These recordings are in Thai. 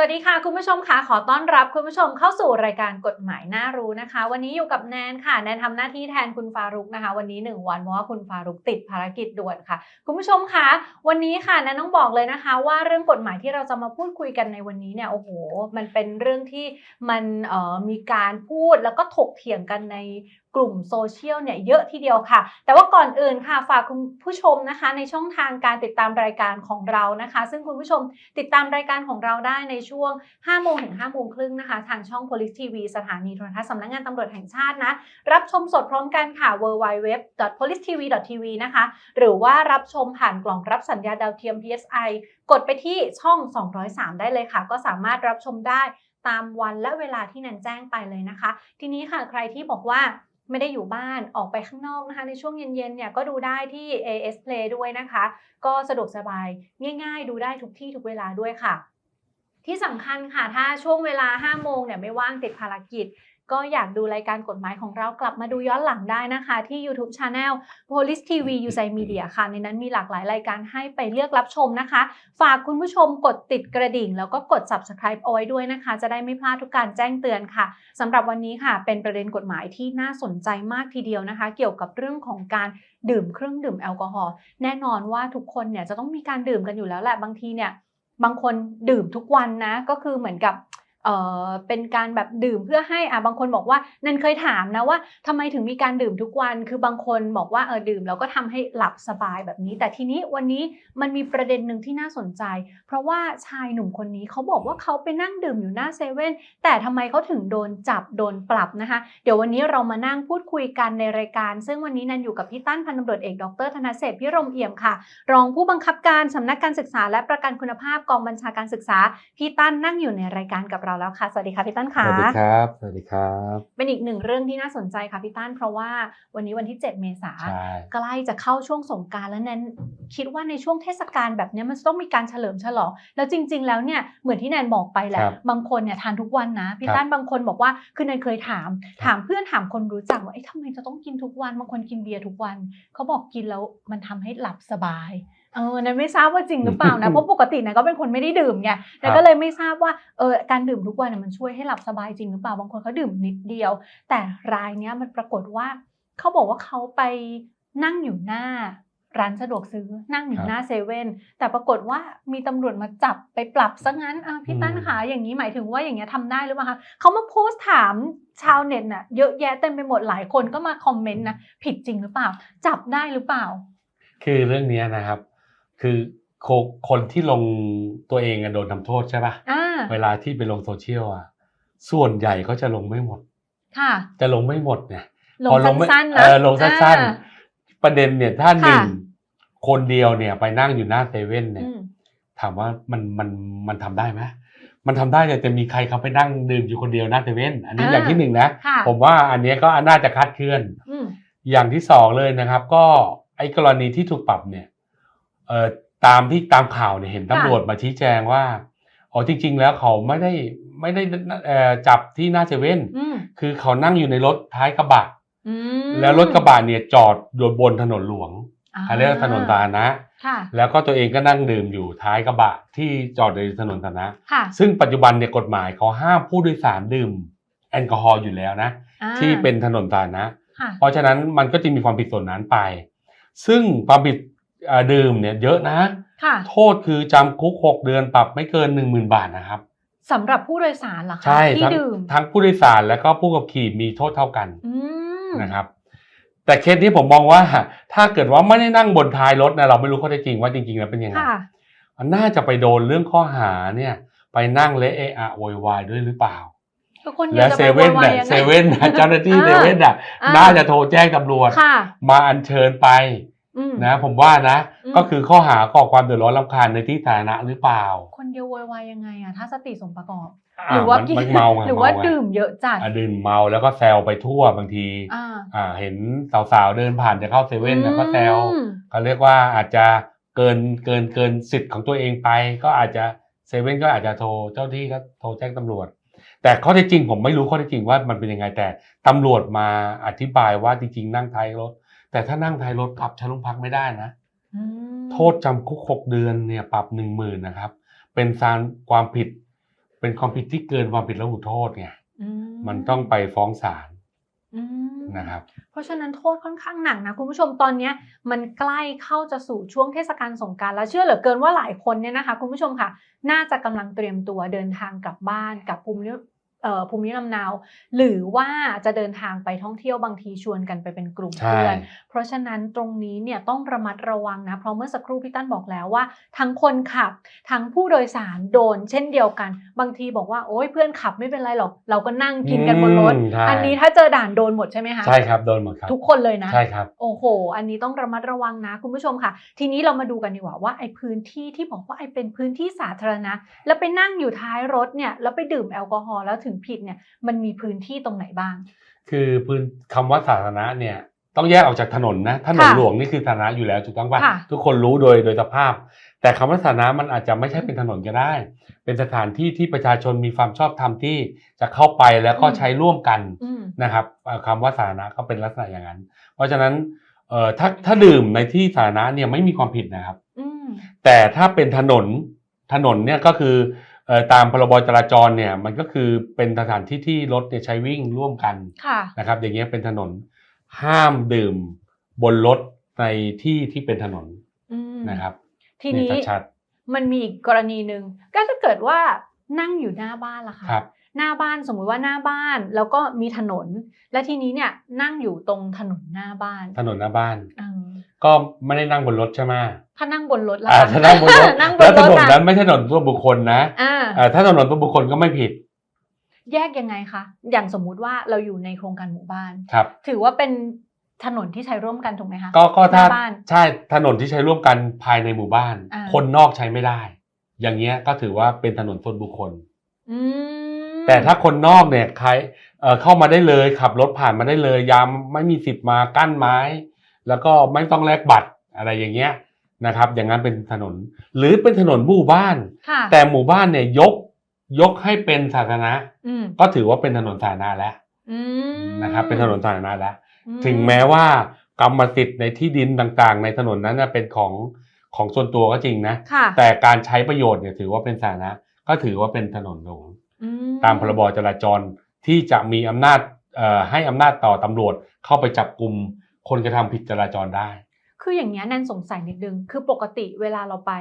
วัสดีค่ะ คุณผู้ชมค่ะขอต้อนรับคุณผู้ชมเข้าสู่รายการกฎหมายน่ารู้นะคะ วันนี้อยู่กับแนนค่ะแนนทำหน้าที่แทนคุณฟารุกนะคะ วันนี้ 1 วันเพราะว่าคุณฟารุกติดภารกิจด่วนค่ะ คุณผู้ชมคะวันนี้ค่ะแนนต้องบอกเลยนะคะ ว่าเรื่องกฎหมายที่เราจะมาพูดคุยกันในวันนี้เนี่ยโอ้โห มันเป็นเรื่องที่มันมีการพูดแล้วก็ถกเถียงกันใน กลุ่มโซเชียลเนี่ยเยอะทีเดียวค่ะ แต่ว่าก่อนอื่นค่ะฝากคุณผู้ชมนะคะ ในช่องทางการติดตามรายการของเรานะคะ ซึ่งคุณผู้ชมติดตามรายการของเราได้ในช่วง 5 โมงถึง 5 โมงครึ่งนะคะ ทางช่อง Police TV สถานีโทรทัศน์สำนักงานตำรวจแห่งชาตินะ รับชมสดพร้อมกันค่ะ www.policetv.tv นะคะ หรือว่ารับชมผ่านกล่องรับสัญญาณดาวเทียม PSI กดไปที่ช่อง 203 ได้เลยค่ะ ก็สามารถรับชมได้ตามวันและเวลาที่นันแจ้งไปเลยนะคะ ทีนี้ค่ะใครที่บอกว่า ไม่ได้อยู่บ้านออกไปข้างนอกนะคะในช่วงเย็นๆเนี่ยก็ดูได้ที่ AS Play ด้วยนะคะ ก็สะดวกสบายง่ายๆ ดูได้ทุกที่ทุกเวลาด้วยค่ะที่สำคัญค่ะ ถ้าช่วงเวลา 5 โมงเนี่ยไม่ว่างติดภารกิจ ก็อยากดูรายการกฎหมายของเรากลับมาดูย้อนหลังได้นะคะ ที่ YouTube Channel Police TV u s a i Media ค่ะ ในนั้นมีหลากหลายรายการให้ไปเลือกรับชมนะคะ ฝากคุณผู้ชมกดติดกระดิ่ง แล้วก็กด Subscribe เอาไว้ด้วยนะคะ จะได้ไม่พลาดทุกการแจ้งเตือนค่ะสำหรับวันนี้ค่ะ เป็นประเด็นกฎหมายที่น่าสนใจมากทีเดียวนะคะ เกี่ยวกับเรื่องของการดื่มเครื่องดื่มแอลกอฮอล์แน่นอนว่าทุกคนเนี่ยจะต้องมีการดื่มกันอยู่แล้วแหละบางทีเนี่ยบางคนดื่มทุกวันนะก็คือเหมือนกับ เออเป็นการแบบดื่มเพื่อให้อะบางคนบอกว่านันเคยถามนะว่าทำไมถึงมีการดื่มทุกวัน คือบางคนบอกว่าเออดื่มแล้วก็ทำให้หลับสบายแบบนี้ แต่ทีนี้วันนี้มันมีประเด็นหนึ่งที่น่าสนใจ เพราะว่าชายหนุ่มคนนี้เขาบอกว่าเขาไปนั่งดื่มอยู่หน้าเซเว่นแต่ทำไมเขาถึงโดนจับโดนปรับนะคะ เดี๋ยววันนี้เรามานั่งพูดคุยกันในรายการ ซึ่งวันนี้นันอยู่กับพี่ตั้นพันตำรวจเอกดรธนเศรพิรมเอี่ยมค่ะ รองผู้บังคับการสำนักการศึกษา และประกันคุณภาพกองบัญชาการศึกษาพี่ตั้นนั่งอยู่ในรายการกับเราแล้วค่ะ สวัสดีค่ะพี่ตั้นสค่ะวัสดีครับ สวัสดีครับ เป็นอีกหนึ่งเรื่องที่น่าสนใจค่ะพี่ตั้นเพราะว่าวันนี้วันที่ 7 เมษาใช่ใกล้จะเข้าช่วงสงกรารแล้วแนนคิดว่าในช่วงเทศกาลแบบเนี้ยมันจะต้องมีการเฉลิมฉลอง แล้วจริง ๆ แล้วเนี่ยเหมือนที่แนนบอกไปแหละครับบางคนเนี่ยทานทุกวันนะพี่ครับตั้นบางคนบอกว่าคือแนนเคยถาม ถามเพื่อนถามคนรู้จักว่าเอ๊ะทำไมจะต้องกินทุกวันบางคนกินเบียร์ทุกวันเขาบอกกินแล้วมันทำให้หลับสบาย เออนันไม่ทราบว่าจริงหรือเปล่านะ เพราะปกตินันก็เป็นคนไม่ได้ดื่มไงนันก็เลยไม่ทราบว่าเออการดื่มทุกวันน่ะมันช่วยให้หลับสบายจริงหรือเปล่า บางคนเขาดื่มนิดเดียว แต่รายเนี้ยมันปรากฏว่าเขาบอกว่าเขาไปนั่งอยู่หน้าร้านสะดวกซื้อนั่งอยู่ครับหน้าเซเว่นแต่ปรากฏว่ามีตำรวจมาจับไปปรับซะงั้นอะพี่ตั้นอืมคะอย่างนี้หมายถึงว่าอย่างเงี้ยทำได้หรือเปล่าคะเขามาโพสต์ถามชาวเน็ตน่ะเยอะแยะเต็มไปหมดหลายคนก็มาคอมเมนต์นะผิดจริงหรือเปล่า จับได้หรือเปล่า คือเรื่องเนี้ยนะครับ คือโคคนที่ลงตัวเองอะโดนทำโทษใช่ปะอ่าเวลาที่ไปลงโซเชียลอะส่วนใหญ่เขาจะลงไม่หมด ค่ะ จะลงไม่หมดเนี่ยลงพอไม่สั้นๆนะเออลงสั้นอ่าๆประเด็นเนี่ยถ้าหนึ่งค่ะคนเดียวเนี่ยไปนั่งอยู่หน้าเซเว่นเนี่ยอืมถามว่ามันมันมันทำได้ไหมมันทำได้แต่จะมีใครเขาไปนั่งดื่มอยู่คนเดียวหน้าเซเว่นอันนี้อย่างที่หนึ่งนะค่ะผมว่าอันเนี้ยก็น่าจะคลาดเคลื่อนอืมอย่างที่สองเลยนะครับ ก็ไอ้กรณีที่ถูกปรับเนี่ย เอ่อตามที่ตามข่าวเนี่ยเห็นตำรวจมาชี้แจงว่าอ๋อจริง ๆ แล้วเขาไม่ได้ไม่ได้เอ่อจับที่หน้าเซเว่นอืมคือเขานั่งอยู่ในรถท้ายกระบะอืมแล้วรถกระบะเนี่ยจอดอยู่บนถนนหลวงอ่เขาเรียกว่าถนนสาธารณะค่ะแล้วก็ตัวเองก็นั่งดื่มอยู่ท้ายกระบะที่จอดในถนนสาธารณะค่ะซึ่งปัจจุบันเนี่ยกฎหมายเขาห้ามผู้โดยสารดื่ม แอลกอฮอล์อยู่แล้วนะอ่าที่เป็นถนนสาธารณะค่ะเพราะฉะนั้นมันก็จะมีความผิดส่วนนั้นไป ซึ่งความผิดเอ่อ ดื่มเนี่ยเยอะนะ ค่ะ โทษคือจำคุก 6 เดือนปรับไม่เกิน 1 0,000 บาทนะครับสำหรับผู้โดยสารเหรอคะใช่ที่ทั้งดื่มทั้งผู้โดยสารแล้วก็ผู้ขับขี่มีโทษเท่ากันอืมนะครับ แต่เคสนี้ผมมองว่าถ้าเกิดว่าไม่ได้นั่งบนท้ายรถนะเราไม่รู้ข้อเท็จจริงว่าจริงๆแล้วเป็นยังไงค่ะมันน่าจะไปโดนเรื่องข้อหาเนี่ย ไปนั่งเละเอะอะโวยวายด้วยหรือเปล่าคือคนเดียและวจะเซไปโวเว่นยวายเนี่ยยังเซไงเว่นน่ะเจ้าหน้าที่อ่าเซเว่นน่ะอ่าน่าจะโทรแจ้งตำรวจค่ะมาอัญเชิญไปอืม นะผมว่านะอืมก็คือข้อหาก่อความเดือดร้อนรำคาญในที่สาธารณะหรือเปล่า คนเดียวโวยวายยังไงอะถ้าสติสมประกอบอะหรือว่ามันกินมันเมาไงหรือว่าเไงดื่มเยอะจัดอะดื่มเมาแล้วก็แซวไปทั่วบางทีอ่าอ่าเห็นสาวๆเดินผ่านจะเข้าเซเว่นแล้วก็แซวอืมเขาเรียกว่าอาจจะเกินเกินเกินสิทธิ์ของตัวเองไป ก็อาจจะเซเว่นก็อาจจะโทรเจ้าที่ก็โทรแจ้งตำรวจ แต่ข้อเท็จจริงผมไม่รู้ข้อเท็จจริงว่ามันเป็นยังไงแต่ตำรวจมาอธิบายว่าจริงๆนั่งท้ายรถ แต่ถ้านั่งท้ายรถปรับชั้นโรงพักไม่ได้นะอืมโทษจำคุกหกเดือนเนี่ยปรับหนึ่งหมื่นนะครับ เป็นสารความผิด เป็นความผิดที่เกินความผิดละหุโทษไงอืมันต้องไปฟ้องศาลอืมนะครับ เพราะฉะนั้นโทษค่อนข้างหนักนะคุณผู้ชมตอนเนี้ยมันใกล้เข้าจะสู่ช่วงเทศกาลสงกรารแล้วเชื่อเหลือเกินว่าหลายคนเนี่ยนะคะ คุณผู้ชมค่ะ น่าจะกำลังเตรียมตัวเดินทางกลับบ้านกับภูมิลเอ่อ ภูมิลำเนา หรือว่าจะเดินทางไปท่องเที่ยวบางทีชวนกันไปเป็นกลุ่มเพื่อนเพราะฉะนั้นตรงนี้เนี่ยต้องระมัดระวังนะ เพราะเมื่อสักครู่พี่ตั้นบอกแล้วว่า ทั้งคนขับ ทั้งผู้โดยสารโดนเช่นเดียวกัน บางทีบอกว่าโอ๊ยเพื่อนขับไม่เป็นไรหรอก เราก็นั่งกินกันบนรถอืมใช่อันนี้ถ้าเจอด่านโดนหมดใช่ไหมคะใช่ครับโดนหมดครับทุกคนเลยนะใช่ครับโอ้โห อันนี้ต้องระมัดระวังนะคุณผู้ชมค่ะ ทีนี้เรามาดูกันดีกว่าว่าไอ้พื้นที่ที่บอกว่าไอ้เป็นพื้นที่สาธารณะ แล้วไปนั่งอยู่ท้ายรถเนี่ยแล้วไปดื่มแอลกอฮอล์แล้วถึงผิดเนี่ยมันมีพื้นที่ตรงไหนบ้าง คือพื้นคำว่าสาธารณะเนี่ย ต้องแยกออกจากถนนนะถนนค่ะหลวงนี่คือสาธารณะอยู่แล้วถูกต้องป่ะค่ะทุกคนรู้โดยโดยสภาพ แต่คำว่าสาธารณะมันอาจจะไม่ใช่เป็นถนนก็ได้ เป็นสถานที่ที่ประชาชนมีความชอบธรรมที่จะเข้าไปแล้วก็อืมใช้ร่วมกันอืมนะครับเอ่อคำว่าสาธารณะก็เป็นลักษณะอย่างนั้น เพราะฉะนั้นเอ่อถ้าถ้าดื่มในที่สาธารณะเนี่ยไม่มีความผิดนะครับอืมแต่ถ้าเป็นถนนถนนเนี่ยก็คือเอ่อตามพรบจราจรเนี่ยมันก็คือเป็นสถานที่ที่รถเนี่ยใช้วิ่งร่วมกันค่ะนะครับ อย่างเงี้ยเป็นถนน ห้ามดื่มบนรถในที่ที่เป็นถนนอืมนะครับ ทีนี้เยชัดมันมีอีกกรณีหนึ่งก็ถ้าเกิดว่านั่งอยู่หน้าบ้านล่ะคะๆครับหน้าบ้านสมมุติว่าหน้าบ้านแล้วก็มีถนน และทีนี้เนี่ยนั่งอยู่ตรงถนนหน้าบ้าน ถนนหน้าบ้านเออก็ไม่ได้นั่งบนรถใช่ไหมถ้านั่งบนรถล่ะอ่าคะถ้านั่งบนรถนั่งบแล้นวถรถนนอะนั้นไม่ใช่ถนนส่วนบุคคลนะอ่าอ่าถ้าถนนส่วนบุคคลก็ไม่ผิด แยกยังไงคะ อย่างสมมุติว่าเราอยู่ในโครงการหมู่บ้านครับ ถือว่าเป็นถนนที่ใช้ร่วมกันถูกไหมคะก็ก็ถ้าหน้าบ้านใช่ถนนที่ใช้ร่วมกันภายในหมู่บ้านอ่าคนนอกใช้ไม่ได้ อย่างเงี้ยก็ถือว่าเป็นถนนส่วนบุคคลอืมแต่ถ้าคนนอกเนี่ยใครเอ่อเข้ามาได้เลยขับรถผ่านมาได้เลยยามไม่มีสิทธิ์มากั้นไม้ แล้วก็ไม่ต้องแลกบัตรอะไรอย่างเงี้ยนะครับ อย่างนั้นเป็นถนน หรือเป็นถนนหมู่บ้านค่ะแต่หมู่บ้านเนี่ยยก ยกให้เป็นสาธารณะอืมก็ถือว่าเป็นถนนสาธารณะแล้วอืมนะครับ เป็นถนนสาธารณะแล้วอืถึงแม้ว่ากรรมสิทธิ์ในที่ดินต่างๆ ในถนนนั้นนะเป็นของของส่วนตัวก็จริงนะค่ะแต่การใช้ประโยชน์เนี่ยถือว่าเป็นสาธารณะก็ถือว่าเป็นถนนหลวงอืตามพรบจราจรที่จะมีอำนาจเอ่อให้อำนาจต่อตำรวจเข้าไปจับกลุ่มคนกระทำผิดจราจรได้ คืออย่างเงี้ยแนนสงสัยนิดนึง คือปกติเวลาเราไป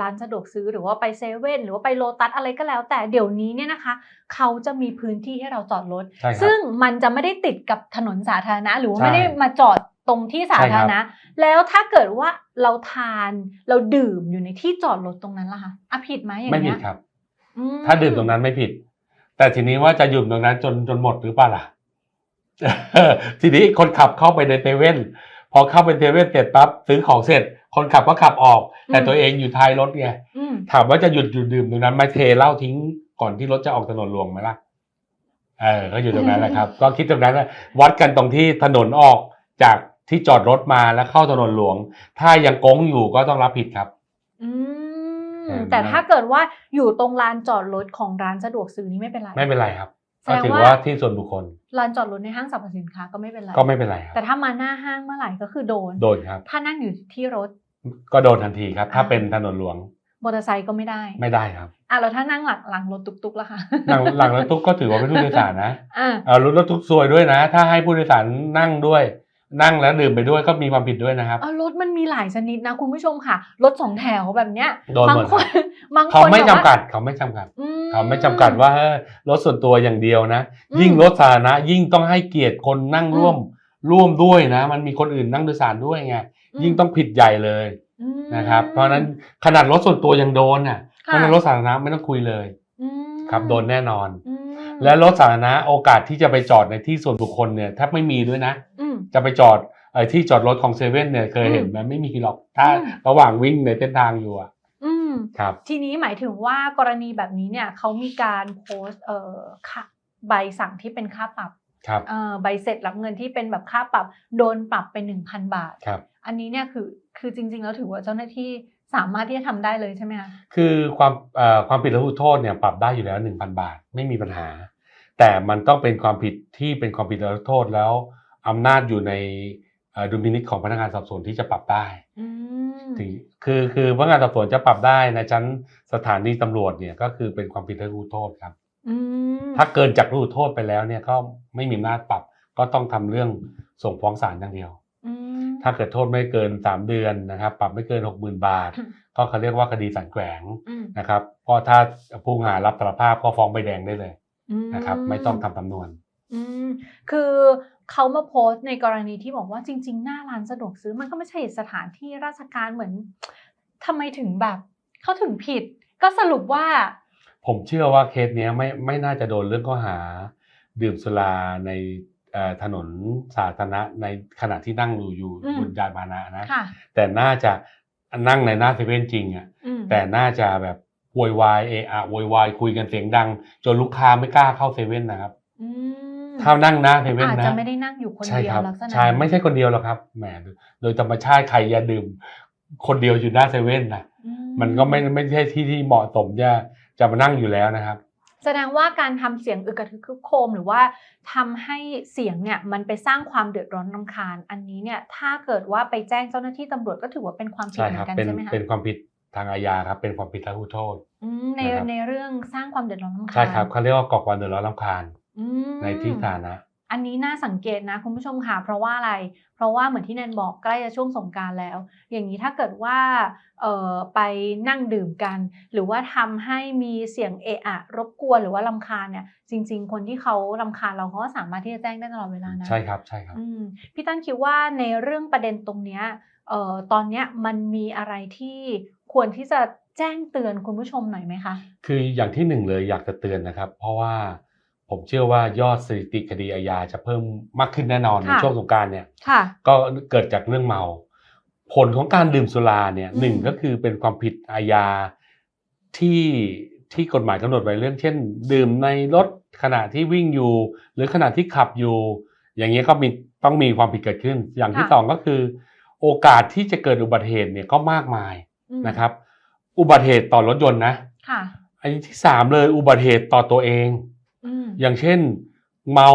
ร้านสะดวกซื้อหรือว่าไปเซเว่นหรือว่าไปโลตัสอะไรก็แล้ว แต่เดี๋ยวนี้เนี่ยนะคะ เขาจะมีพื้นที่ให้เราจอดรถใช่ครับซึ่งมันจะไม่ได้ติดกับถนนสาธารณะ หรือว่าใช่ไม่ได้มาจอดตรงที่สาธารณะ แล้วถ้าเกิดว่าเราทานเราดื่มอยู่ในที่จอดรถตรงนั้นล่ะคะอะผิดไหมอย่างไม่ผิเงี้ดยครับอืถ้าดื่มตรงนั้นไม่ผิด แต่ทีนี้ว่าจะดื่มตรงนั้นจนจนหมดหรือเปล่าล่ะทีนี้คนขับเข้าไปในเซเว่น พอเข้าไปเซเว่นเสร็จปั๊บซื้อของเสร็จ คนขับก็ขับออก แต่ตัวเองอยู่ท้ายรถไงอืมถามว่าจะหยุดหยุดดื่มตรงนั้นไหม่เทเหล้าทิ้งก่อนที่รถจะออกถนนหลวงไหมล่ะเออก็อยู่ตรงนั้นแหละครับ ก็คิดตรงนั้นนะวัดกันตรงที่ถนนออกจากที่จอดรถมาแล้วเข้าถนนหลวง ถ้ายังโก้งอยู่ก็ต้องรับผิดครับ อืมใช่แต่ถ้าเกิดว่าอยู่ตรงลานจอดรถของร้านสะดวกซื้อนี่ไม่เป็นไร ไม่เป็นไรครับแส ก็ดงถือว่าว่าที่ส่วนบุคคลลานจอดรถในห้างสรรพสินค้าก็ไม่เป็นไรก็ไม่เป็นไรครับแต่ถ้ามาหน้าห้างเมื่อไหร่ก็คือโดนโดนครับ ถ้านั่งอยู่ที่รถ ก็โดนทันทีครับ ถ้าอ่าเป็นถนนหลวงมอเตอร์ไซค์ก็ไม่ได้ ไม่ได้ครับอะแล้วถ้านั่งหลังหลังรถตุกๆล่ะคะหลังหลังรถตุ๊กก็ถือว่าเป็นผู้โดยสารนะอ่าเอารถรถตุ๊กซวยด้วยนะ ถ้าให้ผู้โดยสารนั่งด้วย นั่งแล้วดื่มไปด้วยก็มีความผิดด้วยนะครับเอารถมันมีหลายชนิดนะคุณผู้ชมค่ะ รถสองแถวแบบเนี้ยโดนบาหงมดคนบางคนเขาไม่แบบจำว่ากัดเขาไม่จำกัด อืเขาไม่จำกัดว่าเออรถส่วนตัวอย่างเดียวนะ อืม ยิ่งรถสาธารณะยิ่งต้องให้เกียรติคนนั่งร่วมร่วมด้วยนะ มันมีคนอื่นนั่งโดยสารด้วยไงมยิ่งต้องผิดใหญ่เลยอืมนะครับ เพราะฉะนั้นขนาดรถส่วนตัวยังโดนอะเพค่ะราะฉะนั้นรถสาธารณะไม่ต้องคุยเลยอืมครับโดนแน่นอน อืมและรถสาธารณะโอกาสที่จะไปจอดในที่ส่วนบุคคลเนี่ยแทบไม่มีด้วยนะ อืม จะไปจอดเอ่อที่จอดรถของเซเว่นเนี่ยเคยเห็นไหมไม่มีหรอก ถ้าอืมระหว่างวิ่งในเส้นทางอยู่อะอืมครับ ทีนี้หมายถึงว่ากรณีแบบนี้เนี่ยเขามีการโพสต์เอ่อค่าใบสั่งที่เป็นค่าปรับครับเอ่อใบเสร็จรับเงินที่เป็นแบบค่าปรับโดนปรับไปหนึ่งพันบาทครับอันนี้เนี่ยคือคือจริง ๆ แล้วถือว่าเจ้าหน้าที่สามารถที่จะทำได้เลยใช่ไหมคะคือความเอ่อความผิดละหุโทษเนี่ยปรับได้อยู่แล้ว1,000บาทไม่มีปัญหา แต่มันต้องเป็นความผิดที่เป็นความผิดละหุโทษแล้ว อำนาจอยู่ในเอ่อดุลพินิจของพนักงานสอบสวนที่จะปรับได้อืมมถึงคือคือพนักงานสอบสวนจะปรับได้ในชั้นสถานีตำรวจเนี่ยก็คือเป็นความผิดทางรู้โทษครับอืมถ้าเกินจากรู้โทษไปแล้วเนี่ยก็ไม่มีอำนาจปรับ ก็ต้องทำเรื่องส่งฟ้องศาลอย่างเดียวอืมถ้าเกิดโทษไม่เกิน 3 เดือนนะครับปรับไม่เกิน 60,000 บาท ก็เขาเรียกว่าคดีสันแขวงอืมนะครับก็ถ้าผู้ต้องหารับสารภาพก็ฟ้องใบแดงได้เลยอืมนะครับ ไม่ต้องทำสำนวนอืมคือ เขามาโพสต์ในกรณีที่บอกว่าจริง ๆ หน้าร้านสะดวกซื้อมันก็ไม่ใช่สถานที่ราชการเหมือนทำไมถึงแบบเขาถึงผิด ก็สรุปว่า ผมเชื่อว่าเคสเนี้ยไม่ไม่น่าจะโดนเรื่องข้อหา ดื่มสุราในเอ่อถนนสาธารณะในขณะที่นั่งอยู่อยู่อืมบนยานพาหนะนะค่ะแต่น่าจะนั่งในหน้าเซเว่นจริงอะอืมแต่น่าจะแบบโวยวายเอะอะโวยวายคุยกันเสียงดัง จนลูกค้าไม่กล้าเข้าเซเว่นนะครับ อืม ถ้านั่งหน้าเซเว่นอาจนะจะไม่ได้นั่งอยู่คนใช่เดียควรับลักษณะใช่ไม่ใช่คนเดียวหรอกครับแหมโดยธรรมชาติใครจะดื่ม คนเดียวอยู่หน้าเซเว่นนะอืมันก็ไม่ไม่ใช่ที่ที่เหมาะสมจะจะมานั่งอยู่แล้วนะครับ แสดงว่าการทำเสียงอึกกระทึกคึกโครมหรือว่าทำให้เสียงเนี่ยมันไปสร้างความเดือดร้อนรำคาญ อันนี้เนี่ยถ้าเกิดว่าไปแจ้งเจ้าหน้าที่ตำรวจก็ถือว่าเป็นความผิดใช่เหมืคอรับนกันเป็นใช่ไหมคะเป็นความผิดทางอาญาครับเป็นความผิดทางผู้โทษอืมในนะครับในเรื่องสร้างความเดือดร้อนรำคาญใช่ครับเขาเรียกว่าก่อความเดือดร้อนรำคาญอืม ในที่สาธารณะอันนี้น่าสังเกตนะคุณผู้ชมค่ะเพราะว่าอะไร เพราะว่าเหมือนที่แนนบอกใกล้จะช่วงสงกรารแล้ว อย่างนี้ถ้าเกิดว่าเอ่อไปนั่งดื่มกัน หรือว่าทำให้มีเสียงเอะอะรบกวนหรือว่าลำคาญเนี่ยจริง ๆ คนที่เขาลำคาญเราเขาก็สามารถที่จะแจ้งได้ตลอดเวลานะใช่ครับใช่ครับอืมพี่ตั้นคิดว่าในเรื่องประเด็นตรงเนี้ยเอ่อตอนเนี้ยมันมีอะไรที่ควรที่จะแจ้งเตือนคุณผู้ชมหน่อยไหมคะคืออย่างที่หนึ่งเลยอยากจะเตือนนะครับ เพราะว่า ผมเชื่อว่ายอดสถิติคดีอาญาจะเพิ่มมากขึ้นแน่นอนในค่ะช่วงสงกรารเนี่ยค่ะก็เกิดจากเรื่องเมา ผลของการดื่มสุราเนี่ยอืมหนึ่งก็คือเป็นความผิดอาญาที่ที่กฎหมายกำหนดไว้เรื่อง เช่น ดื่มในรถขณะที่วิ่งอยู่ หรือขณะที่ขับอยู่ อย่างเงี้ยก็มีต้องมีความผิดเกิดขึ้น อย่างที่ค่ะสองก็คือ โอกาสที่จะเกิดอุบัติเหตุเนี่ยก็มากมายอืมนะครับ อุบัติเหตุต่อรถยนต์นะค่ะอันที่สามเลยอุบัติเหตุต่อตัวเอง อืมอย่างเช่น เมา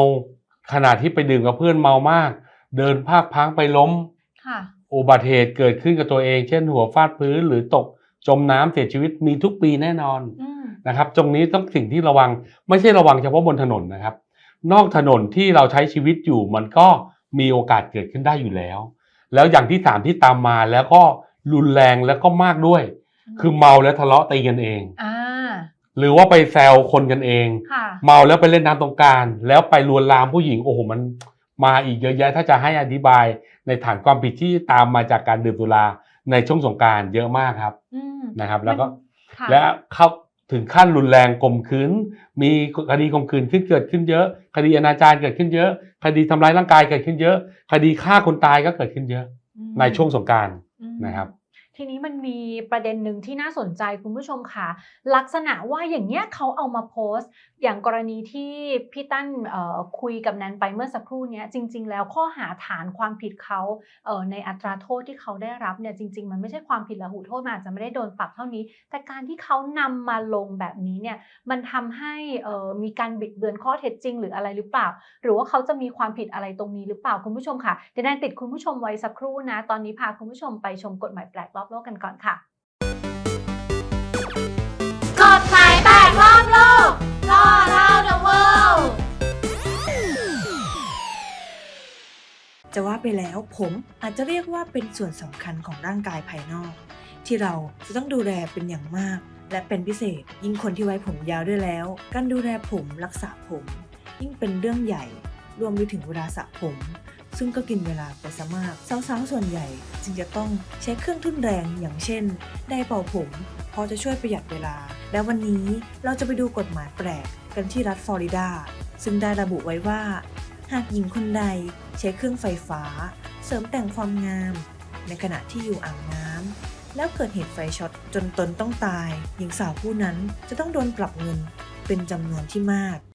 ขณะที่ไปดื่มกับเพื่อนเมามาก เดินภาคพังไปล้มค่ะอุบัติเหตุเกิดขึ้นกับตัวเอง เช่น หัวฟาดพื้นหรือตกจมน้ำเสียชีวิตมีทุกปีแน่นอนอืมนะครับตรงนี้ต้องสิ่งที่ระวังไม่ใช่ระวังเฉพาะบนถนนนะครับ นอกถนนที่เราใช้ชีวิตอยู่มันก็มีโอกาสเกิดขึ้นได้อยู่แล้ว แล้วอย่างที่สามที่ตามมาแล้วก็รุนแรงแล้วก็มากด้วย คือเมาแล้วทะเลาะตีกันเองอ่า หรือว่าไปแซวคนกันเอง ค่ะเมาแล้วไปเล่นน้ำตรงกราร แล้วไปลวนลามผู้หญิงโอ้โหมันมาอีกเยอะแยะถ้าจะให้อธิบายในฐานความผิดที่ตามมาจากการดื่มสุราในช่วงสงกรารเยอะมากครับอืมนะครับ แล้วก็ค่ะและเข้าถึงขั้นรุนแรงข่มขืนมีคดีข่มขืนขึ้นเกิดขึ้นเยอะ คดีอนาจารเกิดขึ้นเยอะ คดีทำร้ายร่างกายเกิดขึ้นเยอะ คดีฆ่าคนตายก็เกิดขึ้นเยอะ อืมในช่วงสงกรารอืม นะครับ ทีนี้มันมีประเด็นหนึ่งที่น่าสนใจคุณผู้ชมค่ะ ลักษณะว่าอย่างเงี้ยเขาเอามาโพสต์ อย่างกรณีที่พี่ตั้นคุยกับแนนไปเมื่อสักครู่นี้จริง ๆ แล้วข้อหาฐานความผิดเขาในอัตราโทษที่เขาได้รับเนี่ยจริง ๆ มันไม่ใช่ความผิดละหูโทษมันอาจจะไม่ได้โดนปรับเท่านี้ แต่การที่เขานำมาลงแบบนี้เนี่ยมันทำให้มีการบิดเบือนข้อเท็จจริง หรืออะไรหรือเปล่า หรือว่าเขาจะมีความผิดอะไรตรงนี้หรือเปล่าคุณผู้ชมค่ะเดี๋ยวแนนติดคุณผู้ชมไว้สักครู่นะ ตอนนี้พาคุณผู้ชมไปชมกฎหมายแปลกรอบโลกกันก่อนค่ะ จะว่าไปแล้วผมอาจจะเรียกว่าเป็นส่วนสำคัญของร่างกายภายนอก ที่เราจะต้องดูแลเป็นอย่างมาก และเป็นพิเศษ ยิ่งคนที่ไว้ผมยาวด้วยแล้ว การดูแลผมรักษาผม ยิ่งเป็นเรื่องใหญ่ รวมไปถึงเวลาสระผม ซึ่งก็กินเวลาไปซะมากสาวๆส่วนใหญ่จึงจะต้องใช้เครื่องทุ่นแรงอย่างเช่นไดร์เป่าผมเพอจะช่วยประหยัดเวลา และวันนี้เราจะไปดูกฎหมายแปลกกันที่รัฐฟลอริดาซึ่งได้ระบุไว้ว่า หากหญิงคนใดใช้เครื่องไฟฟ้า เสริมแต่งความงาม ในขณะที่อยู่อ่างน้ำแล้วเกิดเหตุไฟช็อตจนตนต้องตาย หญิงสาวผู้นั้นจะต้องโดนปรับเงินเป็นจำนวนที่มากก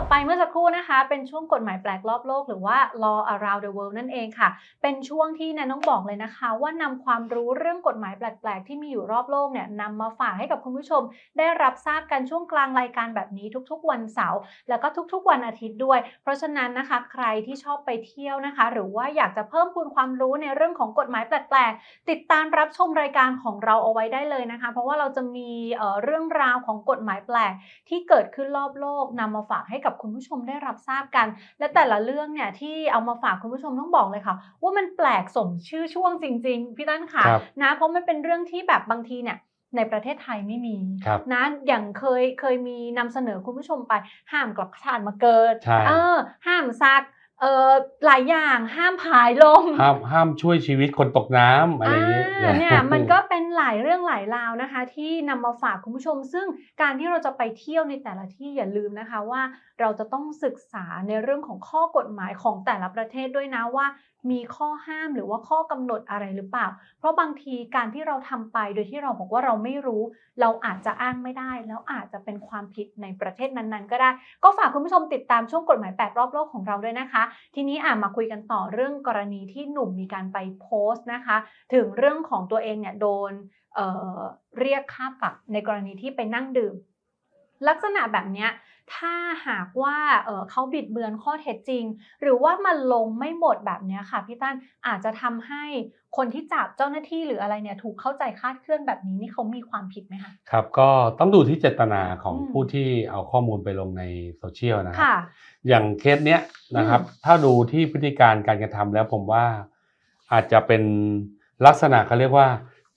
บไปเมื่อสักครู่นะคะ เป็นช่วงกฎหมายแปลกรอบโลก หรือว่า law around the world นั่นเองค่ะ เป็นช่วงที่แนนต้องบอกเลยนะคะ ว่านำความรู้เรื่องกฎหมายแปลก ๆ ที่มีอยู่รอบโลกเนี่ยนำมาฝากให้กับคุณผู้ชม ได้รับทราบกันช่วงกลางรายการแบบนี้ทุกๆ วันเสาร์แล้วก็ทุกๆ วันอาทิตย์ด้วย เพราะฉะนั้นนะคะใครที่ชอบไปเที่ยวนะคะ หรือว่าอยากจะเพิ่มพูนความรู้ในเรื่องของกฎหมายแปลกๆติดตามรับชมรายการของเราเอาไว้ได้เลยนะคะ เพราะว่าเราจะมีเเรื่องราวของกฎหมายแปลกที่เกิดขึ้นรอบโลกนำมาฝากให้กับคุณผู้ชมได้รับทราบกัน และแต่ละเรื่องเนี่ยที่เอามาฝากคุณผู้ชมต้องบอกเลยค่ะ ว่ามันแปลกสมชื่อช่วงจริง ๆ พี่ตั้นค่ะครับนะเพราะมันเป็นเรื่องที่แบบบางทีเนี่ยในประเทศไทยไม่มีครับนะอย่างเคยเคยมีนำเสนอคุณผู้ชมไป ห้ามกลับชาติมาเกิดใช่เออห้ามซัก เออหลายอย่างห้ามผายลมห้ามห้ามช่วยชีวิตคนตกน้ำอะไรอย่างเงี้ยอ่าเนี่ยมันก็เป็นหลายเรื่องหลายราวนะคะ ที่นำมาฝากคุณผู้ชม ซึ่งการที่เราจะไปเที่ยวในแต่ละที่อย่าลืมนะคะว่าเราจะต้องศึกษาในเรื่องของข้อกฎหมายของแต่ละประเทศด้วยนะว่ามีข้อห้ามหรือว่าข้อกำหนดอะไรหรือเปล่า เพราะบางทีการที่เราทำไปโดยที่เราบอกว่าเราไม่รู้ เราอาจจะอ้างไม่ได้ แล้วอาจจะเป็นความผิดในประเทศนั้นๆ ก็ได้ ก็ฝากคุณผู้ชมติดตามช่วงกฎหมายแปดรอบโลกของเราด้วยนะคะทีนี้อะมาคุยกันต่อเรื่องกรณีที่หนุ่มมีการไปโพสต์นะคะ ถึงเรื่องของตัวเองเนี่ยโดนเเรียกค่าปรับในกรณีที่ไปนั่งดื่ม ลักษณะแบบเนี้ย ถ้าหากว่าเอ่อเขาบิดเบือนข้อเท็จจริง หรือว่ามันลงไม่หมดแบบเนี้ยค่ะพี่ตั้นอาจจะทำให้คนที่จับเจ้าหน้าที่หรืออะไรเนี่ยถูกเข้าใจคลาดเคลื่อนแบบนี้นี่เขามีความผิดไหมคะครับก็ต้องดูที่เจตนาของอืมผู้ที่เอาข้อมูลไปลงในโซเชียลนะครับค่ะอย่างเคสเนี้ยนะครับอืมถ้าดูที่พฤติการการกระทำแล้วผมว่าอาจจะเป็นลักษณะเขาเรียกว่า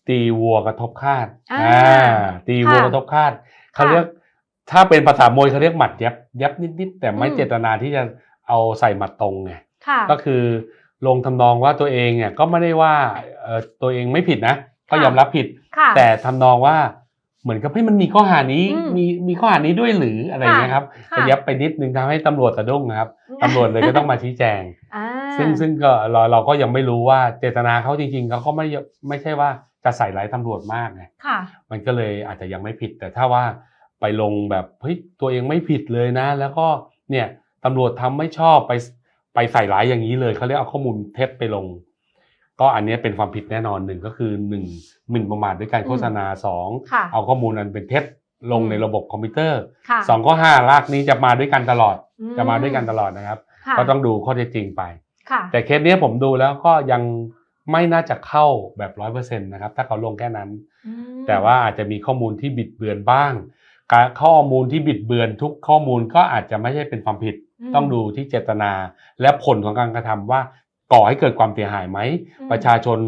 ตีวัวกระทบคาดอ่าตีวัวค่ะกระทบคาดเขาเรียก ถ้าเป็นภาษามวยเขาเรียกหมัดยับยับนิดๆแต่ไม่อืมเจตนาที่จะเอาใส่หมัดตรงไงค่ะก็คือลงทำนองว่าตัวเองเนี่ยก็ไม่ได้ว่าเอ่อตัวเองไม่ผิดนะ ก็ยอมรับผิดค่ะแต่ทำนองว่าเหมือนกับให้ยมันมีข้อหานี้อืมมีมีข้อหานี้ด้วยหรืออะไรอย่างเงี้ยครับค่ะจะยับไปนิดนึงทำให้ตำรวจสะดุ้งนะครับตำรวจเลยก็ต้องมาชี้แจงอ่าซึ่งซึ่งก็เราเราก็ยังไม่รู้ว่าเจตนาเขาจริงๆเขาก็ไม่ไม่ใช่ว่าจะใส่ร้ายตำรวจมากไงค่ะมันก็เลยอาจจะยังไม่ผิดแต่ถ้าว่า ไปลงแบบเฮ้ยตัวเองไม่ผิดเลยนะ แล้วก็เนี่ยตำรวจทำไม่ชอบไปไปใส่ร้ายอย่างนี้เลยเขาเรียกเอาข้อมูลเท็จไปลง ก็อันเนี้ยเป็นความผิดแน่นอนหนึ่งก็คือหนึ่งหมิ่นประมาทด้วยการโฆษณาสองค่ะเอาข้อมูลอันเป็นเท็จลงอืมในระบบคอมพิวเตอร์ค่ะสองข้อห้ารากนี้จะมาด้วยกันตลอดอืจะมาด้วยกันตลอดนะครับค่ะก็ต้องดูข้อเท็จจริงไปค่ะแต่เคสเนี้ยผมดูแล้วก็ยังไม่น่าจะเข้าแบบร้อยเปอร์เซ็นต์นะครับ ถ้าเขาลงแค่นั้นอืมแต่ว่าอาจจะมีข้อมูลที่บิดเบือนบ้าง การข้อมูลที่บิดเบือนทุกข้อมูลก็อาจจะไม่ใช่เป็นความผิดมต้องดูที่เจตนา และผลของการกระทำว่าก่อให้เกิดความเสียหายไหมอืมประชาชน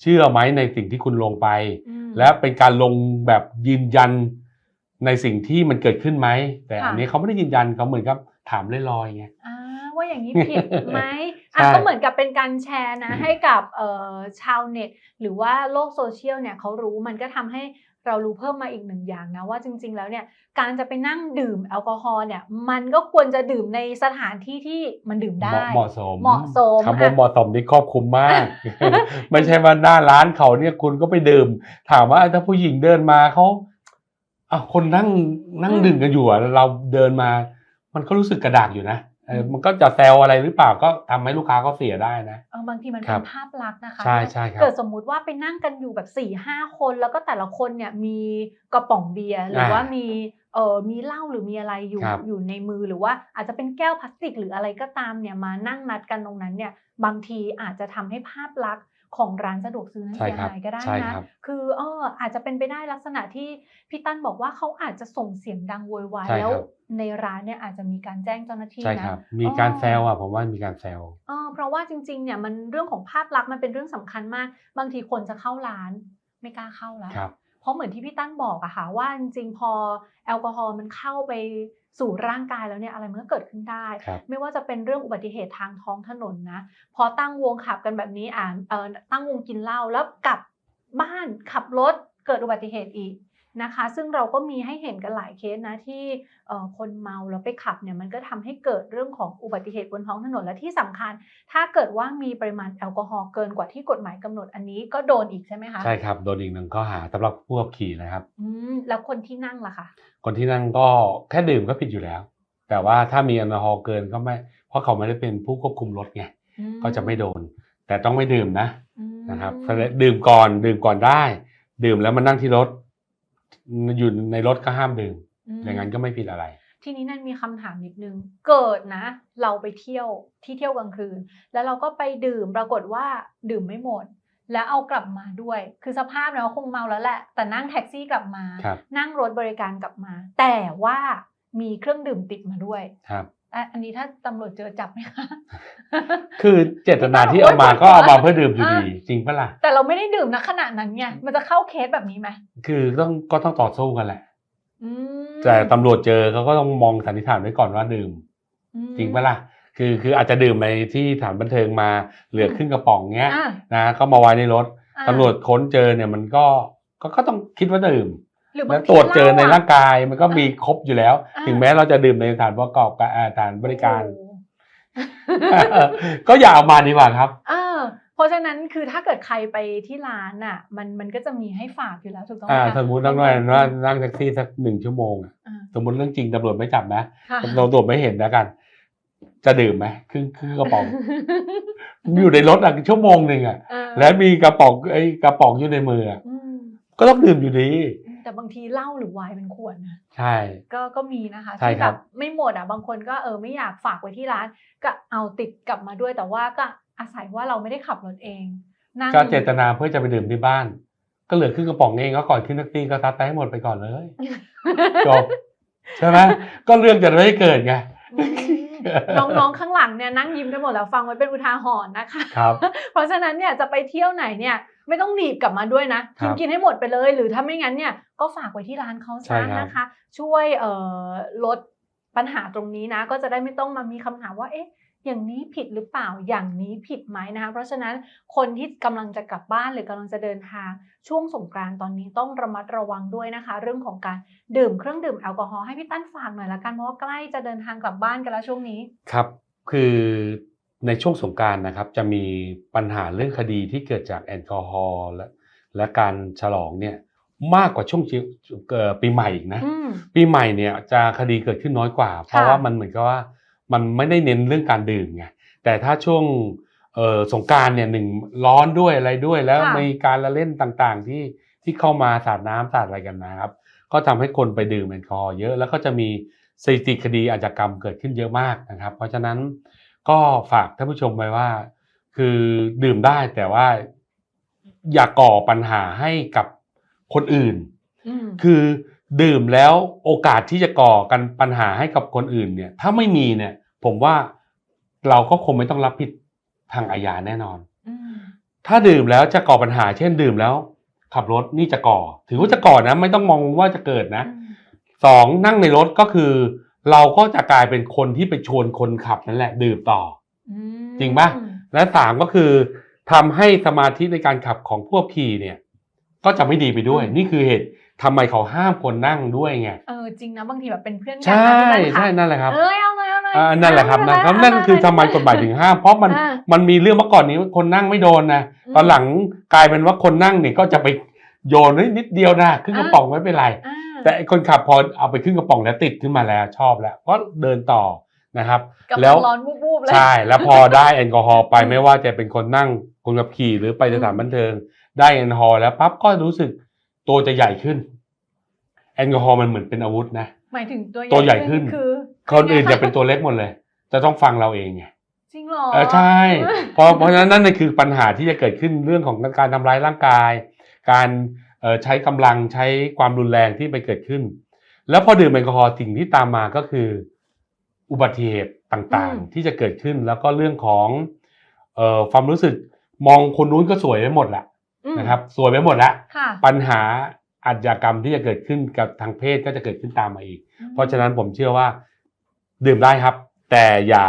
เชื่อไหมในสิ่งที่คุณลงไปอืมและเป็นการลงแบบยืนยันในสิ่งที่มันเกิดขึ้นไหม แต่ค่ะอันนี้เขาไม่ได้ยืนยันเขาเหมือนกับถามลอยๆไงอ่าว่าอย่างนี้ผิดไหมอะใช่ก็เหมือนกับเป็นการแชร์นะให้กับเอ่อชาวเน็ต หรือว่าโลกโซเชียลเนี่ยเขารู้มันก็ทำให้ เรารู้เพิ่มมาอีกหนึ่งอย่างนะว่าจริง ๆ แล้วเนี่ยการจะไปนั่งดื่มแอลกอฮอล์เนี่ยมันก็ควรจะดื่มในสถานที่ที่มันดื่มได้เหมาะสมเหมาะสมคำว่าอะเหมาะสมนี่ครอบคลุมมาก ไม่ใช่ว่าหน้าร้านเขาเนี่ยคุณก็ไปดื่ม ถามว่าถ้าผู้หญิงเดินมาเขาอะคนนั่งนั่งอืมดื่มกันอยู่อะเราเดินมา มันก็รู้สึกกระดากอยู่นะ เออมันก็จะแซวอะไรหรือเปล่าก็ทำให้ลูกค้าเขาเสียได้นะเออบางทีมันครัเป็นบภาพลักษณ์นะคะ ใช่ใช่ครับเกิดสมมุติว่าไปนั่งกันอยู่แบบ4ี่ห้าคนแล้วก็แต่ละคนเนี่ยมีกระป๋องเบียร์หรือว่ามีเออมีเหล้าหรือมีอะไรอยู่ครับอยู่ในมือหรือว่าอาจจะเป็นแก้วพลาสติกหรืออะไรก็ตามเนี่ยมานั่งนัดกันตรงนั้นเนี่ยบางทีอาจจะทำให้ภาพลักษณ์ ของร้านสะดวกซื้อนั้นใช่เสียครับหายก็ได้ใช่นะครับคือเอออาจจะเป็นไปได้ลักษณะที่พี่ตั้นบอกว่าเขาอาจจะส่งเสียงดังโวยวายใช่แล้วครับในร้านเนี่ยอาจจะมีการแจ้งเจ้าหน้าที่ใช่นะครับมีการอ๋อแซวอะผมว่ามีการแซวเออเพราะว่าจริงๆเนี่ยมันเรื่องของภาพลักษณ์มันเป็นเรื่องสำคัญมาก บางทีคนจะเข้าร้านไม่กล้าเข้าแล้วครับเพราะเหมือนที่พี่ตั้นบอกอะค่ะว่าจริงๆพอแอลกอฮอล์มันเข้าไป สู่ร่างกายแล้วเนี่ยอะไรมันก็เกิดขึ้นได้ครับไม่ว่าจะเป็นเรื่องอุบัติเหตุทางท้องถนนนะ พอตั้งวงขับกันแบบนี้อ่าเออตั้งวงกินเหล้าแล้วกลับบ้านขับรถเกิดอุบัติเหตุอีก นะคะ ซึ่งเราก็มีให้เห็นกันหลายเคสนะที่เอ่อคนเมาแล้วไปขับเนี่ยมันก็ทำให้เกิดเรื่องของอุบัติเหตุบนท้องถนนและที่สำคัญ ถ้าเกิดว่ามีปริมาณแอลกอฮอล์เกินกว่าที่กฎหมายกำหนดอันนี้ก็โดนอีกใช่ไหมคะใช่ครับโดนอีกหนึ่งข้อหาสำหรับผู้ขับขี่นะครับอืมแล้วคนที่นั่งล่ะคะคนที่นั่งก็แค่ดื่มก็ผิดอยู่แล้ว แต่ว่าถ้ามีแอลกอฮอล์เกินก็ไม่ เพราะเขาไม่ได้เป็นผู้ควบคุมรถไงอืมก็จะไม่โดน แต่ต้องไม่ดื่มนะอืมนะครับดื่มก่อนดื่มก่อนได้ ดื่มแล้วมานั่งที่รถ อยู่ในรถก็ห้ามดื่มมอย่างนั้นก็ไม่ผิดอะไร ทีนี้นั่นมีคำถามนิดนึง เกิดนะ เราไปเที่ยวที่เที่ยวกลางคืน แล้วเราก็ไปดื่มปรากฏว่าดื่มไม่หมด แล้วเอากลับมาด้วย คือสภาพเนี่ยเขาคงเมาแล้วแหละ แต่นั่งแท็กซี่กลับมาครับนั่งรถบริการกลับมา แต่ว่ามีเครื่องดื่มติดมาด้วยครับ อะอันนี้ถ้าตำรวจเจอจับไหมคะคือเจตนาที่เอามาก็เอามาเพื่อดื่มอยู่ดีจริงปะล่ะแต่เราไม่ได้ดื่มนะขนาดนั้นไงมันจะเข้าเคสแบบนี้ไหมคือต้องก็ต้องต่อสู้กันแหละอืมแต่ตำรวจเจอเขาก็ต้องมองสันนิษฐานไว้ก่อนว่าดื่มอืมจริงปะล่ะคือคืออาจจะดื่มในที่สถานบันเทิงมาเหลือครึ่งกระป๋องเงี้ยอะนะก็มาไว้ในรถอะตำรวจค้นเจอเนี่ยมันก็ก็ก็ต้องคิดว่าดื่ม หรือบาแล้งวทีตรวจเจอในหล้ะร่างกายมันก็มีครบอยู่แล้วอ่าถึงแม้เราจะดื่มในสถานประกอบการอ่าสถานบริการโอ้ก็อย่าเอามาดีกว่าครับเออเพราะฉะนั้นคือถ้าเกิดใครไปที่ร้านอะ มันมันก็จะมีให้ฝากอยู่แล้วถูกต้องไหมอ่าคะสมมตินั่งว่าว่านั่งแท็กซี่สักหนึ่งชั่วโมงอะอ่าสมมติเรื่องจริงตำรวจไม่จับนะค่ะตำรวจไม่เห็นแล้วกัน จะดื่มไหมครึ่งครึ่งกระป๋องอยู่ในรถอะชั่วโมงหนึ่งอะเออแล้วมีกระป๋องไอ้กระป๋องอยู่ในมืออะอืมก็ต้องดื่มอยู่ดี แต่บางทีเหล้าหรือไวน์เป็นขวดนะใช่ ก็ก็มีนะคะใช่ที่คแบรับบไม่หมดอะบางคนก็เออไม่อยากฝากไว้ที่ร้าน ก็เอาติดกลับมาด้วยแต่ว่าก็อาศัยว่าเราไม่ได้ขับรถเองนั่งก็เจตนาเพื่อจะไปดื่มที่บ้าน ก็เหลือครึ่งกระป๋องเองก็ก่อนขึ้นแท็กซี่ก็ซัดไปให้หมดไปก่อนเลยจบใช่ไหมก็เรื่องจะไม่เกิดไงอืมน้องๆข้างหลังเนี่ยนั่งยิ้มกันหมดแล้วฟังไว้เป็นอุทาหรณ์นะคะครับเพราะฉะนั้นเนี่ยจะไปเที่ยวไหนเนี่ย ไม่ต้องหนีบกลับมาด้วยนะครักินบกินให้หมดไปเลย หรือถ้าไม่งั้นเนี่ยก็ฝากไว้ที่ร้านเขาใช่ซะครับนะคะ ช่วยเอ่อลดปัญหาตรงนี้นะ ก็จะได้ไม่ต้องมามีคำถามว่าเอ๊ะอย่างนี้ผิดหรือเปล่า อย่างนี้ผิดไหมนะคะ เพราะฉะนั้นคนที่กำลังจะกลับบ้านหรือกำลังจะเดินทาง ช่วงสงกรานต์ตอนนี้ต้องระมัดระวังด้วยนะคะ เรื่องของการดื่มเครื่องดื่มแอลกอฮอล์ให้พี่ตั้นฝากหน่อยละกันเพราะว่าใกล้จะเดินทางกลับบ้านกันแล้วช่วงนี้ ครับ คือ ในช่วงสงกรารนะครับจะมีปัญหาเรื่องคดีที่เกิดจากแอลกอฮอล์และและการฉลองเนี่ยมากกว่าช่วงชีเอ่อปีใหม่อีกนะอืมปีใหม่เนี่ยจะคดีเกิดขึ้นน้อยกว่า เพราะค่ะว่ามันเหมือนกับว่ามันไม่ได้เน้นเรื่องการดื่มไงแต่ถ้าช่วงเอ่อสงกรารเนี่ยหนึ่งร้อนด้วยอะไรด้วยแล้วค่ะมีการละเล่นต่างๆที่ที่เข้ามาสาดน้ำสาดอะไรกันนะครับ ก็ทำให้คนไปดื่มแอลกอฮอล์เยอะแล้วก็จะมีสถิติคดีอาชญากรรมเกิดขึ้นเยอะมากนะครับ เพราะฉะนั้น ก็ฝากท่านผู้ชมไว้ว่า คือดื่มได้แต่ว่าอย่าก่อปัญหาให้กับคนอื่นอืมคือดื่มแล้วโอกาสที่จะก่อกันปัญหาให้กับคนอื่นเนี่ย ถ้าไม่มีเนี่ย ผมว่าเราก็คงไม่ต้องรับผิดทางอาญาแน่นอนอืมถ้าดื่มแล้วจะก่อปัญหา เช่นดื่มแล้ว ขับรถนี่จะก่อ ถือว่าจะก่อนะ ไม่ต้องมองว่าจะเกิดนะสองนั่งในรถก็คือ เราก็จะกลายเป็นคนที่ไปชวนคนขับนั่นแหละ ดื่มต่ออืมจริงปะและสามก็คือทำให้สมาธิในการขับของพวกขี่เนี่ย ก็จะไม่ดีไปด้วย นี่คือเหตุทำไมเขาห้ามคนนั่งด้วยไงเออจริงนะบางทีแบบเป็นเพื่อนกัใช่นะพี่ตั้นใช่ค่ะนั่นแหละครับเอ้ยเอาเลยเอาเลยอ่านั่นแหละครับนะครับนั่นคือทำไมกฎหมายถึงห้ามเพราะมันอ่ามันมีเรื่องเมื่อก่อนนี้คนนั่งไม่โดนนะอืมตอนหลังกลายเป็นว่าคนนั่งเนี่ยก็จะไปโยนเฮ้ยนิดเดียวนะครึ่งกระป๋องไม่เป็นไรอ่า แต่ไอ้คนขับพอเอาไปครึ่งกระป๋องแล้วติดขึ้นมาแล้วชอบแล้ว ก็เดินต่อนะครับกำแล้ลัวงร้อนวูบๆเลยใช่แล้วพอได้แอลกอฮอล์ไปอืมไม่ว่าจะเป็นคนนั่งคนขับขี่หรือไปสถานอืมบันเทิง ได้แอลกอฮอล์แล้วปั๊บก็รู้สึกตัวจะใหญ่ขึ้น แอลกอฮอล์มันเหมือนเป็นอาวุธนะหมายถึงตัวตัวใหญ่ขึ้นคือคนอื่นไงจะเป็นตัวเล็กหมดเลย จะต้องฟังเราเองไงจริงเหรอเออใช่เพราะเพราะฉะนั้นนั่นน่ะคือปัญหาที่จะเกิดขึ้นเรื่องของการทำร้ายร่างกาย การเอ่อ ใช้กำลังใช้ความรุนแรงที่ไปเกิดขึ้น แล้วพอดื่มแอลกอฮอล์สิ่งที่ตามมาก็คือ อุบัติเหตุต่างๆ ที่จะเกิดขึ้นแล้วก็เรื่องของเอ่อความรู้สึกมองคนนู้นก็สวยไปหมดแหละอืมนะครับสวยไปหมดแล้วค่ะปัญหาอาชญากรรมที่จะเกิดขึ้นกับทางเพศก็จะเกิดขึ้นตามมาอีก เพราะฉะนั้นผมเชื่อว่าดื่มได้ครับ แต่อย่า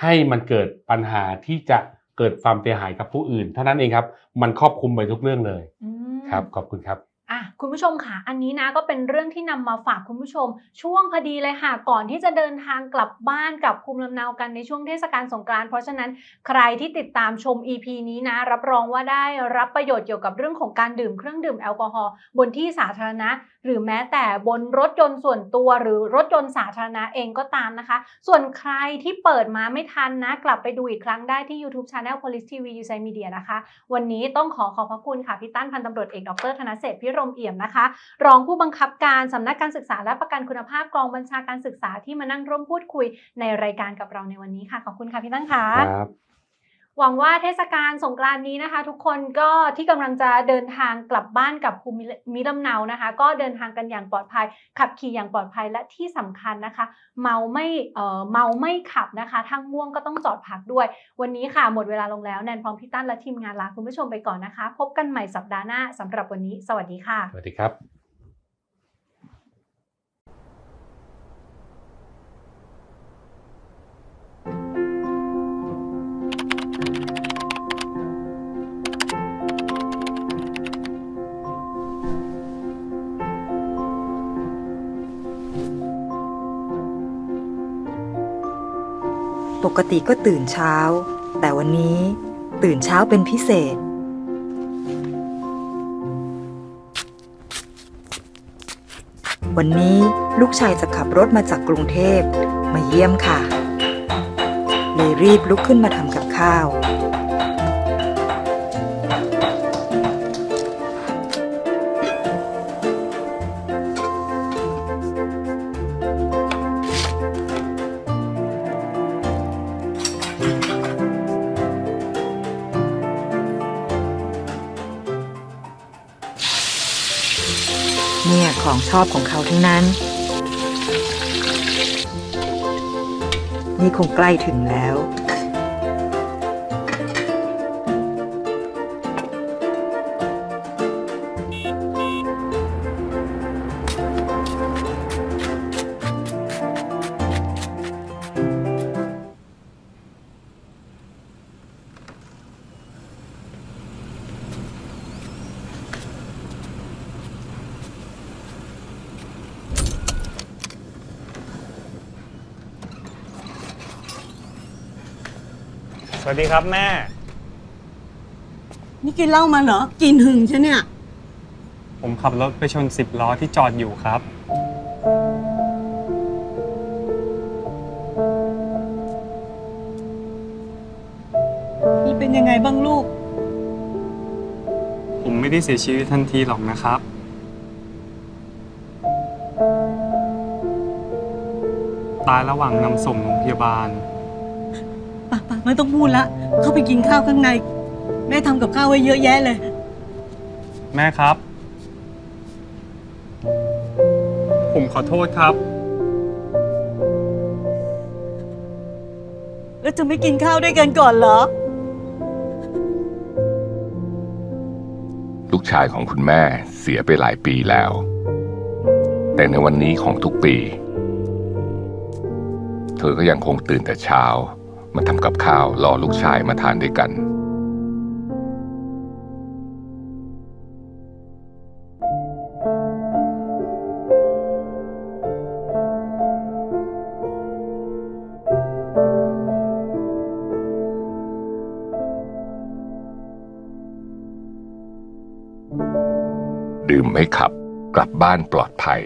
ให้มันเกิดปัญหาที่จะเกิดความเสียหายกับผู้อื่น เท่านั้นเองครับ มันครอบคลุมไปทุกเรื่องเลยอืม ครับขอบคุณครับ อะคุณผู้ชมค่ะ อันนี้นะก็เป็นเรื่องที่นำมาฝากคุณผู้ชม ช่วงพอดีเลยค่ะ ก่อนที่จะเดินทางกลับบ้านกับภูมิลำเนากันในช่วงเทศกาลสงกรานต์เพราะฉะนั้นใครที่ติดตามชม EP นี้นะ รับรองว่าได้รับประโยชน์เกี่ยวกับเรื่องของการดื่มเครื่องดื่มแอลกอฮอล์บนที่สาธารณะ หรือแม้แต่บนรถยนต์ส่วนตัว หรือรถยนต์สาธารณะเองก็ตามนะคะ ส่วนใครที่เปิดมาไม่ทันนะ กลับไปดูอีกครั้งได้ที่ YouTube Channel Police TV u s a i Media นะคะ วันนี้ต้องขอขอบพระคุณค่ะพี่ตั้นพันตำรวจเอกดรธนเศษพิรมเอี่ยมนะคะ รองผู้บังคับการสำนักการศึกษาและประกันคุณภาพกองบัญชาการศึกษาที่มานั่งร่วมพูดคุยในรายการกับเราในวันนี้ค่ะ ขอบคุณค่ะพี่ตั้งค่ะครับ หวังว่าเทศกาลสงกรานนี้นะคะ ทุกคนก็ที่กำลังจะเดินทางกลับบ้านกับภูมิมิลำเนานะคะ ก็เดินทางกันอย่างปลอดภัย ขับขี่อย่างปลอดภัยและที่สำคัญนะคะ เมาไม่เอ่อเมาไม่ขับนะคะถ้าง่วงก็ต้องจอดพักด้วย วันนี้ค่ะหมดเวลาลงแล้วแนนพร้อมพี่ตั้นและทีมงานลาคุณผู้ชมไปก่อนนะคะ พบกันใหม่สัปดาห์หน้าสำหรับวันนี้ สวัสดีค่ะสวัสดีครับ ปกติก็ตื่นเช้า แต่วันนี้ตื่นเช้าเป็นพิเศษ วันนี้ลูกชายจะขับรถมาจากกรุงเทพ มาเยี่ยมค่ะ เลยรีบลุกขึ้นมาทำกับข้าว ชอบของเขาทั้งนั้น นี่คงใกล้ถึงแล้ว สวัสดีครับแม่ นี่กินเหล้ามาเหรอ กินหึงใช่เนี่ย ผมขับรถไปชนสิบล้อที่จอดอยู่ครับ นี่เป็นยังไงบ้างลูก ผมไม่ได้เสียชีวิตทันทีหรอกนะครับ ตายระหว่างนำส่งโรงพยาบาลปะปะ ไม่ต้องพูดละเข้าไปกินข้าวข้างใน แม่ทำกับข้าวไว้เยอะแยะเลย แม่ครับ ผมขอโทษครับ แล้วจะไม่กินข้าวด้วยกันก่อนเหรอ ลูกชายของคุณแม่เสียไปหลายปีแล้ว แต่ในวันนี้ของทุกปี เธอก็ยังคงตื่นแต่เช้า มาทำกับข้าวรอลูกชายมาทานด้วยกัน ดื่มไม่ขับกลับบ้านปลอดภัย